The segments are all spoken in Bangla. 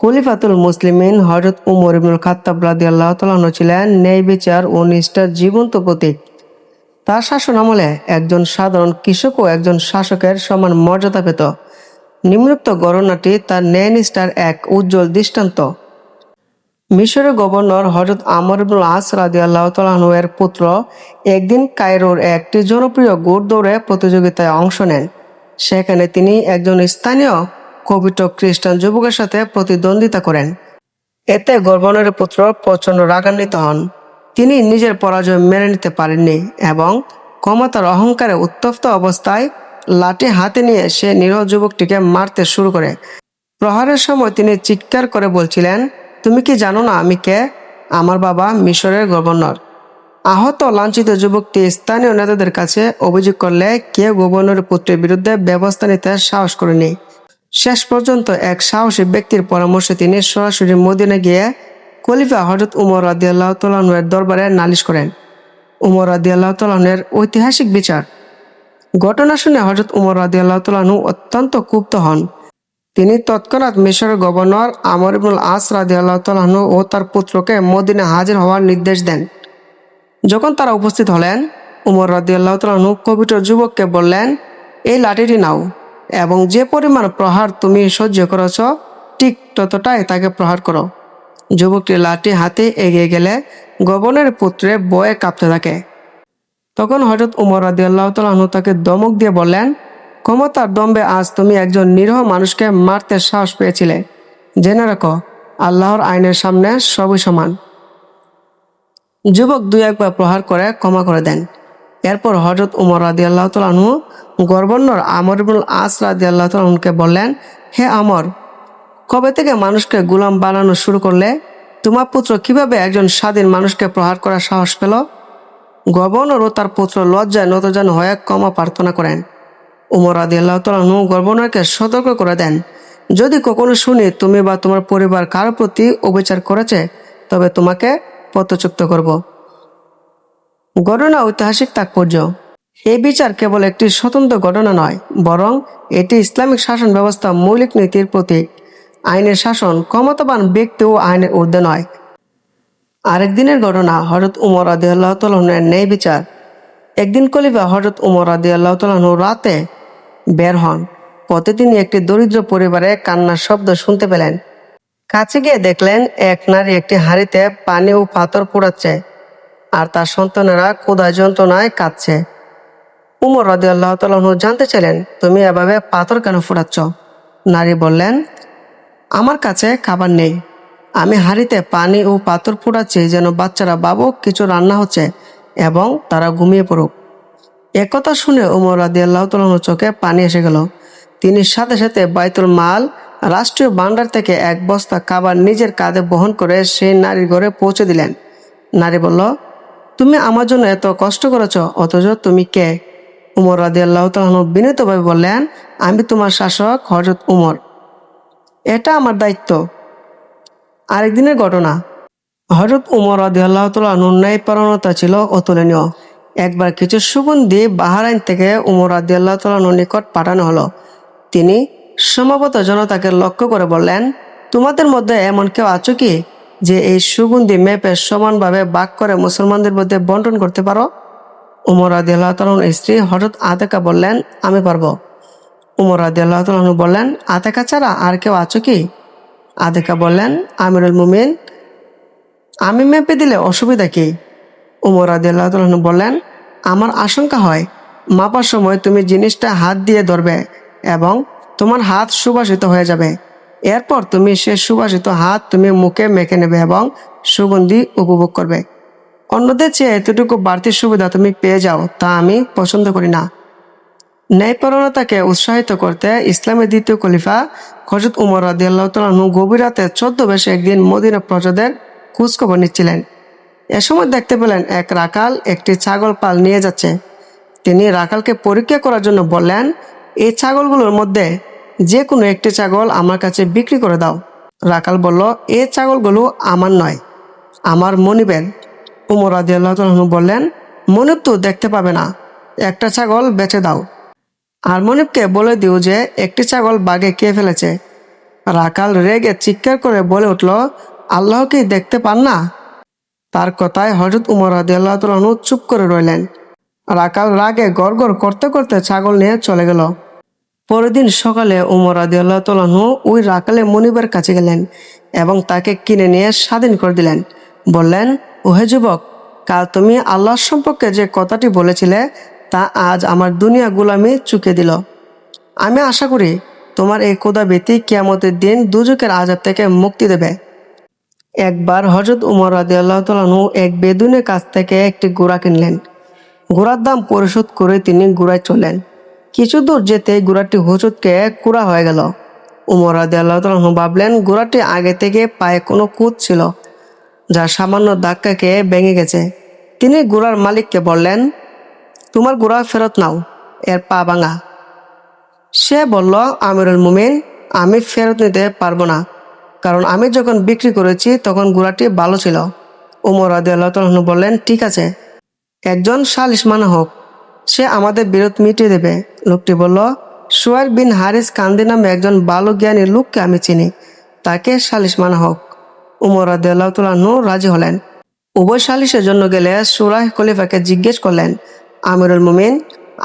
খলিফাতুল মুসলিমিন হজরত উমর ইবনুল খাত্তাব রাদি আল্লাহ তালাহ ছিলেন ন্যায় বিচার ও নিষ্ঠার জীবন্ত প্রতীক। তার শাসন আমলে একজন সাধারণ কৃষক ও একজন শাসকের সমান মর্যাদা পেত। নিম্নোক্ত গণনাটি তার ন্যায় নিষ্ঠার এক উজ্জ্বল দৃষ্টান্ত। মিশরের গভর্নর হজরত আমর ইবনুল আস রাদি আল্লাহ এর পুত্র একদিন কায়রোর একটি জনপ্রিয় ঘোড় দৌড়ে প্রতিযোগিতায় অংশ নেন। সেখানে তিনি একজন স্থানীয় কবিট খ্রিস্টান যুবকের সাথে প্রতিদ্বন্দ্বিতা করেন। এতে গভর্নরের পুত্র প্রচণ্ড রাগান্বিত হন। তিনি নিজের পরাজয় মেনে নিতে পারেননি এবং ক্ষমতার অহংকারে উত্তপ্ত অবস্থায় লাঠি হাতে নিয়ে সে নিরহ যুবকটিকে মারতে শুরু করে। প্রহারের সময় তিনি চিৎকার করে বলছিলেন, তুমি কি জানো না আমি কে? আমার বাবা মিশরের গভর্নর। আহত লাঞ্ছিত যুবকটি স্থানীয় নেতাদের কাছে অভিযোগ করলে কেউ গভর্নরের পুত্রের বিরুদ্ধে ব্যবস্থা নিতে সাহস করেনি। শেষ পর্যন্ত এক সাহসী ব্যক্তির পরামর্শে তিনি সরাসরি মদিনে গিয়ে খলিফা হজরত উমর রাদিয়াল্লাহ তালের দরবারে নালিশ করেন। উমর রাদিয়াল্লাহ তালের ঐতিহাসিক বিচার। ঘটনা শুনে হজরত উমর রাদিয়াল্লাহ তালু অত্যন্ত ক্ষুব্ধ হন। তিনি তৎক্ষণাৎ মিশরের গভর্নর আমর ইবনুল আস রাদি আল্লাহ তালাহনু ও তার পুত্রকে মদিনে হাজির হওয়ার নির্দেশ দেন। যখন তারা উপস্থিত হলেন, উমর রাদি আল্লাহ তালাহনু কবিট যুবককে বললেন, এই লাঠিটি নাও। এবং যে পরিমাণ প্রহার তুমি সহ্য করেছ, ঠিক ততটাই তাকে প্রহার করো। যুবকটি লাঠি হাতে এগিয়ে গেলে গভর্নরের পুত্রে বয়ে কাঁপতে থাকে। তখন হজরত উমর আল্লাহ তালাহনু তাকে দমক দিয়ে বললেন, ক্ষমতার দম্বে আজ তুমি একজন নিরহ মানুষকে মারতে সাহস পেয়েছিলে। জেনে রাখো, আল্লাহর আইনের সামনে সবই সমান। যুবক দুই একবার প্রহার করে ক্ষমা করে দেন। এরপর হজরত উমর রাদি আল্লাহ তালু গভর্নর আমর ইবুল আস রাদি আল্লাহ তালকে বললেন, হে আমর, কবে থেকে মানুষকে গুলাম বানানো শুরু করলে? তোমার পুত্র কীভাবে একজন স্বাধীন মানুষকে প্রহার করার সাহস পেল? গভর্নর ও তার পুত্র লজ্জায় নতজান হয়ে ক্ষমা প্রার্থনা করেন। উমর আদি আল্লাহ তালু গভর্নরকে সতর্ক করে দেন, যদি কখনো শুনি তুমি বা তোমার পরিবার কারও প্রতি অবিচার করেছে, তবে তোমাকে পথচ্যুক্ত করব। ঘটনা ঐতিহাসিক তাৎপর্য। এই বিচার কেবল একটি স্বতন্ত্র ঘটনা নয়, বরং এটি ইসলামিক শাসন ব্যবস্থা মৌলিক নীতির প্রতীক। আইনের শাসন ক্ষমতাবান ব্যক্তি ও আইনের ঊর্ধ্বে নয়। আরেক দিনের ঘটনা হরত উমর আদি আল্লাহ তালের ন্যায় বিচার। একদিন কলিফা হরত উমর আদি আল্লাহ তালু রাতে বের হন। পথে তিনি একটি দরিদ্র পরিবারে কান্নার শব্দ শুনতে পেলেন। কাছে গিয়ে দেখলেন এক নারী একটি হাঁড়িতে পানি ও পাথর পোড়াচ্ছে, আর তার সন্তানেরা ক্ষুধায় যন্ত্রণায় কাঁদছে। উমর রাদি আল্লাহ তালু জানতে চাইলেন, তুমি এভাবে পাথর কেন ফোড়াচ্ছ নারী বললেন, আমার কাছে খাবার নেই। আমি হাঁড়িতে পানি ও পাথর পোড়াচ্ছি যেন বাচ্চারা বাবুক কিছু রান্না হচ্ছে এবং তারা ঘুমিয়ে পড়ুক। একথা শুনে উমর রাদি আল্লাহ তালুর চোখে পানি এসে গেল। তিনি সাথে সাথে বাইতুল মাল, রাষ্ট্রীয় ভান্ডার থেকে এক বস্তা খাবার নিজের কাঁধে বহন করে সেই নারীর ঘরে পৌঁছে দিলেন। নারী বলল, তুমি আমার জন্য এত কষ্ট করেছ, অথচ তুমি কে? উমর রাদি আল্লাহ বিনীতভাবে বললেন, আমি তোমার শাসক হজরত উমর। এটা আমার দায়িত্ব। আরেকদিনের ঘটনা। হজরত উমর রাদি আল্লাহ তালুর ন্যায়পরণতা ছিল অতুলনীয়। একবার কিছু সুগন্ধি বাহারাইন থেকে উমর আদি আল্লাহ তালানোর নিকট পাঠানো হলো। তিনি সম্ভবত জনতাকে লক্ষ্য করে বললেন, তোমাদের মধ্যে এমন কেউ আছো কি, যে এই সুগন্ধি মেপে সমানভাবে বাক করে মুসলমানদের মধ্যে বন্টন করতে পারো? উমর আদি আল্লাহ তালন স্ত্রী হঠাৎ আতেকা বললেন, আমি পারব। উমর আদি আল্লাহ তালন বললেন, আতেকা ছাড়া আর কেউ আছো কি? আদেকা বললেন, আমিরুল মুমিন, আমি মেপে দিলে অসুবিধা কি? উমর আদিল্লাহ বললেন, আমার আশঙ্কা হয়, মাপার সময় তুমি জিনিসটা হাত দিয়ে ধরবে এবং তোমার হাত সুবাসিত হয়ে যাবে। এরপর তুমি সে সুবাসিত হাত তুমি মুখে মেখে নেবে এবং সুগন্ধি উপভোগ করবে। অন্যদের চেয়ে এতটুকু বাড়তি সুবিধা তুমি পেয়ে যাও, তা আমি পছন্দ করি না। ন্যায়পরণতাকে উৎসাহিত করতে ইসলামের দ্বিতীয় খলিফা হজরত উমর আদিয়াল্লাহ তালু গভীর রাতে চোদ্দ বেশে একদিন মদিনা প্রজাদের খোঁজখবর নিচ্ছিলেন। এ সময় দেখতে পেলেন এক রাকাল একটি ছাগল পাল নিয়ে যাচ্ছে। তিনি রাকালকে পরীক্ষা করার জন্য বললেন এই ছাগলগুলোর মধ্যে যে কোনো একটি ছাগল আমার কাছে বিক্রি করে দাও। রাকাল বলল এই ছাগলগুলো আমার নয়, আমার মনিবের। উমর আদি আল্লাহ বললেন মনিব তো দেখতে পাবে না, একটা ছাগল বেচে দাও। আর মনিবকে বলে দিও যে, একটি ছাগল বাঘে কে ফেলেছে। রাকাল রেগে চিৎকার করে বলে উঠল আল্লাহকে দেখতে পান না? তার কথায় হজরত উমর আদিয়াল্লাহ চুপ করে রইলেন। রাকাল রাগে গড়গড় করতে করতে ছাগল নিয়ে চলে গেল। পরের দিন সকালে উমর আদিয়াল্লাহ তালু ওই রাকালে মনিবের কাছে গেলেন এবং তাকে কিনে নিয়ে স্বাধীন করে দিলেন। বললেন ওহে যুবক, কাল তুমি আল্লাহর সম্পর্কে যে কথাটি বলেছিলে, তা আজ আমার দুনিয়া গুলামি চুকে দিল। আমি আশা করি তোমার এই কোদাবৃত্তি কিয়ামতের দিন দুজকের আজাব থেকে মুক্তি দেবে। একবার হজরত উমর রাদি আল্লাহ তালু এক বেদুনের কাছ থেকে একটি গোড়া কিনলেন। ঘোড়ার দাম পরিশোধ করে তিনি ঘোড়ায় চলেন কিছু দূর যেতে ঘোড়াটি হোঁচটকে কুড়া হয়ে গেল। উমর রাদি আল্লাহ তালু ভাবলেন ঘোড়াটি আগে থেকে পায়ে কোনো কুদ ছিল। যা সামান্য ধাক্কা খেয়ে ভেঙে গেছে। তিনি ঘোড়ার মালিককে বললেন, তোমার গোড়া ফেরত নাও, এর পা ভাঙা। সে বলল, আমিরুল মুমিন, আমি ফেরত নিতে পারব না। কারণ আমি যখন বিক্রি করেছি, তখন ঘোড়াটি ভালো ছিল। উমর আদি আল্লাহ বললেন, ঠিক আছে, একজন সালিশ মানা হোক, সে আমাদের বিরোধ মিটিয়ে দেবে। লোকটি বলল সোয়ার বিন হারিস কান্দি নামে একজন ভালো জ্ঞানী লোককে আমি চিনি, তাকে সালিশ মানা হোক। উমর আদি আল্লাহ তালু রাজি হলেন। উভয় সালিশের জন্য গেলে সুরাহ খলিফাকে জিজ্ঞেস করলেন, আমিরুল মুমিন,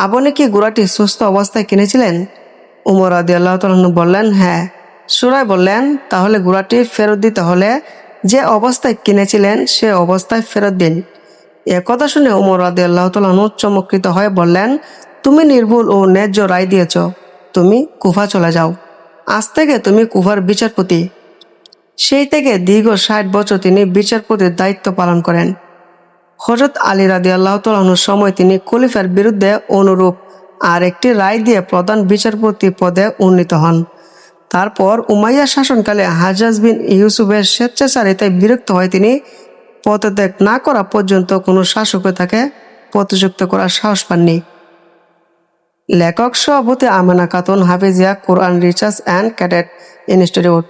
আপনি কি ঘোড়াটি সুস্থ অবস্থায় কিনেছিলেন? উমর আদি আল্লাহ বললেন হ্যাঁ। সুরায় বললেন, তাহলে ঘোড়াটি ফেরত দিতে হলে যে অবস্থায় কিনেছিলেন সে অবস্থায় ফেরত দিন। এ কথা শুনে উমর আদি আল্লাহ তালন চমৎকৃত হয়ে বললেন, তুমি নির্ভুল ও ন্যায্য রায় দিয়েছ। তুমি কুফা চলে যাও। আজ থেকে তুমি কুফার বিচারপতি। সেই থেকে দীর্ঘ ষাট বছর তিনি বিচারপতির দায়িত্ব পালন করেন। হজরত আলী রাদি আল্লাহ তালাহনুর সময় তিনি খলিফার বিরুদ্ধে অনুরূপ আর একটি রায় দিয়ে প্রধান বিচারপতি পদে উন্নীত হন। তারপর উমাইয়া শাসনকালে হাজাজ বিন ইউসুফের স্বেচ্ছাচারিতায় বিরক্ত হয়ে তিনি পদত্যাগ না করা পর্যন্ত কোনো শাসকে তাকে প্রতিযুক্ত করার সাহস পাননি। লেখক সভাপতি Amena Khatun Hafizia Quran research and cadet institute.